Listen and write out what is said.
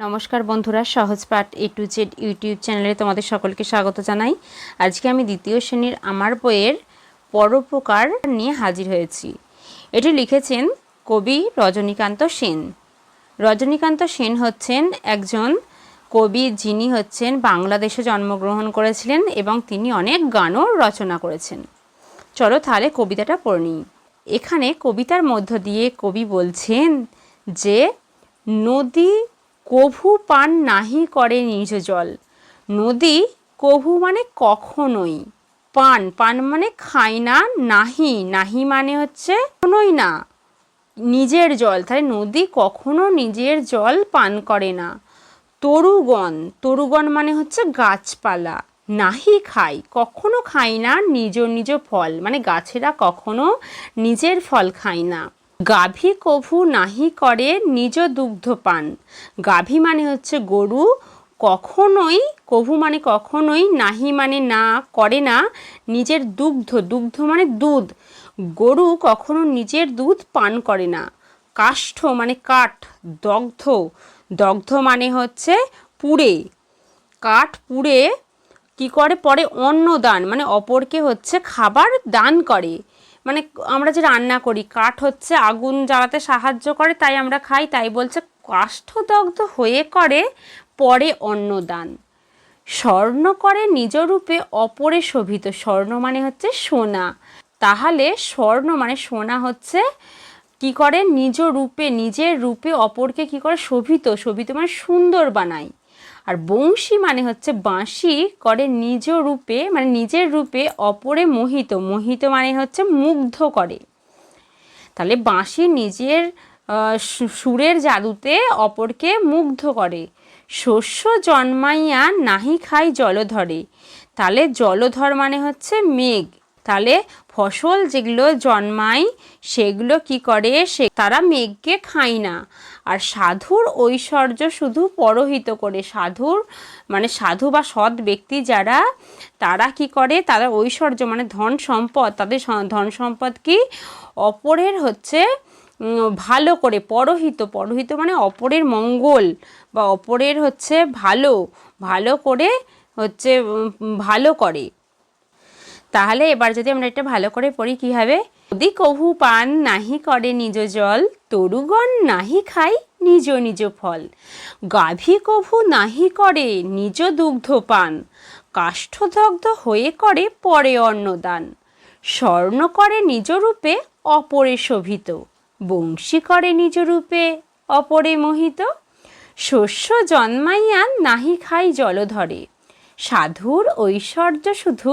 নমস্কার বন্ধুরা, সহজ পাঠ এ টু জেড ইউটিউব চ্যানেলে তোমাদের সকলকে স্বাগত জানাই। আজকে আমি দ্বিতীয় শ্রেণির আমার বইয়ের পরোপকার নিয়ে হাজির হয়েছি। এটি লিখেছেন কবি রজনীকান্ত সেন। রজনীকান্ত সেন হচ্ছেন একজন কবি যিনি হচ্ছেন বাংলাদেশে জন্মগ্রহণ করেছিলেন এবং তিনি অনেক গানও রচনা করেছেন। চলো তাহলে কবিতাটা পড়ে এখানে কবিতার মধ্য দিয়ে কবি বলছেন যে, নদী কভু পান নাহি করে নিজ জল। নদী কভু মানে কখনোই। পান পান মানে খায় না, নাহি নাহি মানে হচ্ছে কোনোই না। নিজের জল, তাহলে নদী কখনো নিজের জল পান করে না। তরুগণ তরুগণ মানে হচ্ছে গাছপালা। নাহি খায়, কখনো খাই না, নিজ নিজ ফল। মানে গাছেরা কখনো নিজের ফল খায় না। গাভী কভু নাহি করে নিজ দুগ্ধ পান। গাভী মানে হচ্ছে গরু। কখনোই, কভু মানে কখনোই নাহি মানে না, করে না, নিজের দুগ্ধ। দুগ্ধ মানে দুধ। গরু কখনো নিজের দুধ পান করে না। কাষ্ঠ মানে কাঠ, দগ্ধ। দগ্ধ মানে হচ্ছে পুড়ে। কাঠ পুড়ে কি করে? পরে অন্ন দান মানে অপরকে হচ্ছে খাবার দান করে। মানে আমরা যে রান্না করি, কাঠ হচ্ছে আগুন জ্বালাতে সাহায্য করে, তাই আমরা খাই, তাই বলছে কাষ্ঠদগ্ধ হয়ে করে, পরে অন্নদান। স্বর্ণ করে নিজ রূপে, অপরে শোভিত। স্বর্ণ মানে হচ্ছে সোনা। তাহলে স্বর্ণ মানে সোনা হচ্ছে কি করে? নিজ রূপে, নিজের রূপে অপরকে কি করে? শোভিত। শোভিত মানে সুন্দর বানায়। আর বংশী মানে হচ্ছে বাঁশি করে নিজ রূপে মানে নিজের রূপে অপরে মোহিত। মোহিত মানে হচ্ছে মুগ্ধ করে। তাহলে বাঁশি নিজের সুরের জাদুতে অপরকে মুগ্ধ করে। শস্য জন্মাইয়া নাহি খাই জলধরে। তাহলে জলধর মানে হচ্ছে মেঘ। তাহলে ফসল যেগুলো জন্মায়, সেগুলো কি করে? সে তারা মেঘকে খায় না। আর সাধুর ঐশ্বর্য শুধু পরহিত করে। সাধুর মানে সাধু বা সৎ ব্যক্তি যারা, তারা কি করে? তারা ঐশ্বর্য মানে ধন সম্পদ। তাদের ধন সম্পদ কি? অপরের হচ্ছে ভালো করে, পরহিত। পরহিত মানে অপরের মঙ্গল বা অপরের হচ্ছে ভালো। ভালো করে হচ্ছে ভালো করে। তাহলে এবার যদি আমরা এটা ভালো করে পড়ি, কী হবে? যদি কভু পান নাহি করে নিজ জল তরুগণ নাহি খায় নিজ নিজ ফল। গাভী কভু নাহি করে নিজ দুগ্ধ পান কাষ্ঠদগ্ধ হয়ে করে পরে অন্নদান। স্বর্ণ করে নিজ রূপে, অপরে শোভিত। বংশী করে নিজ রূপে, অপরে মোহিত। শস্য জন্মাইয়া নাহি খাই জলধরে। সাধুর ঐশ্বর্য শুধু